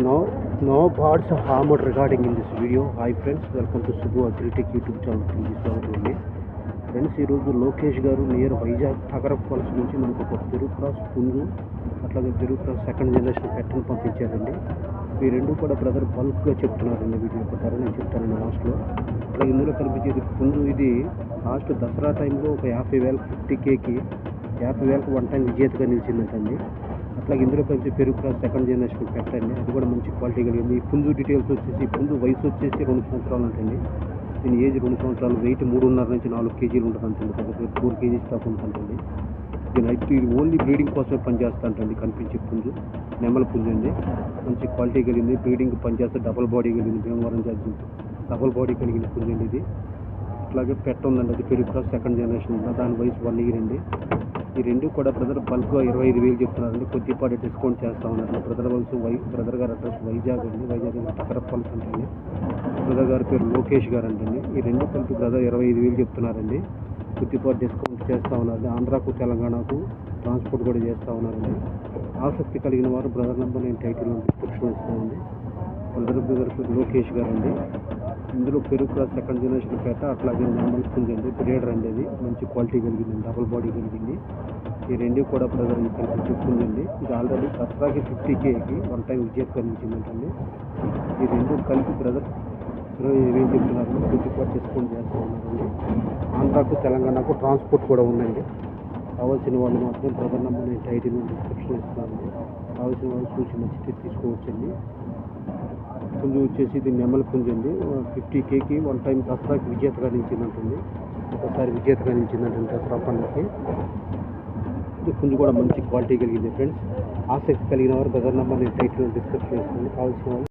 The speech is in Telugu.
No no birds are recording in this video hi friends welcome to Subbu agritech YouTube channel స్వాగతం ఫ్రెండ్స్ ఈరోజు లోకేష్ గారు నియర్ వైజాగ్ టగరప్ ఫాల్స్ నుంచి మనకు ఒక పెరుగు క్రాస్ పుంజు అట్లాగే పెరుగు క్రాస్ సెకండ్ జనరేషన్ పెట్టను పంపించారండి. ఈ రెండు కూడా బ్రదర్ బల్క్గా చెప్తున్నారండి వీటి యొక్క ధర నేను చెప్తానండి లాస్ట్లో అట్లాగే ఇందులో కనిపించేది పుంజు ఇది లాస్ట్ దసరా టైంలో ఒక యాభై వేల ఫిఫ్టీ కేకి యాభై వేలకు వన్ టైం విజేతగా నిలిచిందంటండి. అట్లాగే ఇందులో కలిసి పెరుగు క్రాస్ సెకండ్ జనరేషన్ పెట్టండి. అది కూడా మంచి క్వాలిటీ కలిగింది. ఈ పుంజు డీటెయిల్స్ వచ్చేసి పుంజు వయసు వచ్చేసి రెండు సంవత్సరాలు ఉంటుంది దీని ఏజ్ రెండు సంవత్సరాలు వెయిట్ మూడున్నర నుంచి నాలుగు కేజీలు ఉంటుంది అంటుంది ఫోర్ కేజీ దాకా ఉంటుందండి దీని అయితే ఇది ఓన్లీ బ్రీడింగ్ కోసమే పనిచేస్తా అంటండి కనిపించే పుంజు. నెమల పుంజు అండి. మంచి క్వాలిటీ కలిగింది. బ్రీడింగ్ పనిచేస్తే డబల్ బాడీ కలిగింది. భీమవరం జాతి డబల్ బాడీ కలిగిన పుంజు అండి ఇది. అట్లాగే పెట్ట ఉందండి. అది పెరుగు సెకండ్ జనరేషన్ దాని వయసు వన్ ఇయర్ అండి. ఈ రెండు కూడా బ్రదర్ బల్క్గా ఇరవై ఐదు వేలు చెప్తున్నారండి కొద్దిపాటి డిస్కౌంట్ చేస్తా ఉన్నారు. బ్రదర్ వలసి వై బ్రదర్ గారు అడ్రస్ వైజాగ్ అండి. వైజాగ్ టకరప్పల్స్ అంటండి బ్రదర్ గారి పేరు లోకేష్ గారు అంటండి ఈ రెండు కలిపి బ్రదర్ ఇరవై ఐదు వేలు చెప్తున్నారండి. కొద్దిపాటి డిస్కౌంట్ చేస్తూ ఉన్నారు. ఆంధ్రాకు తెలంగాణకు ట్రాన్స్పోర్ట్ కూడా చేస్తూ ఉన్నారండి. ఆసక్తి కలిగిన వారు బ్రదర్ నెంబర్ నేను టైటిల్ డిస్క్రిప్షన్ ఇస్తానండి. బ్రదర్ బ్రదర్ పేరు లోకేష్ గారు అండి ఇందులో పెరుగు క్రాస్ సెకండ్ జనరేషన్ పేట అట్లాగే నెంబర్ అండి గ్రేడర్ అండి అది మంచి క్వాలిటీ కలిగింది డబుల్ బాడీ కలిగింది. ఈ రెండు కూడా బ్రదర్ ఇక్కడ చెప్తుందండి. ఇది ఆల్రెడీ దసరాకి ఫిఫ్టీ కేకి వన్ టైం విజయ్ కనిపించిందంటండి ఈ రెండు కలిపి బ్రదర్ ఇరవై ఐదు చెప్తున్నారు? చెప్తున్నారు కూడా డిస్కౌంట్ చేస్తూ ఉన్నారండి ఆంధ్రాకు తెలంగాణకు ట్రాన్స్పోర్ట్ కూడా ఉందండి. కావాల్సిన వాళ్ళు మాత్రం బ్రదర్ నెంబర్ నేను టైటిల్ డిస్క్రిప్షన్ ఇస్తున్నాను కావాల్సిన వాళ్ళు చూసి మంచిది తీసుకోవచ్చండి. పుంజు వచ్చేసి ఇది నెమలి పుంజు అండి. ఫిఫ్టీ కేకి వన్ టైం దసరాకి విజేతగా నిలిచిందంటుంది ఒకసారి విజేతగా నిలిచిందంటుంది దసరా పండుగకి ఈ పుంజు కూడా మంచి క్వాలిటీ కలిగింది ఫ్రెండ్స్. ఆసక్తి కలిగిన వారు బ్రదర్ నెంబర్ నేను టైట్లో డిస్క్రిప్షన్ ఇస్తుంది కావాల్సిన వాళ్ళు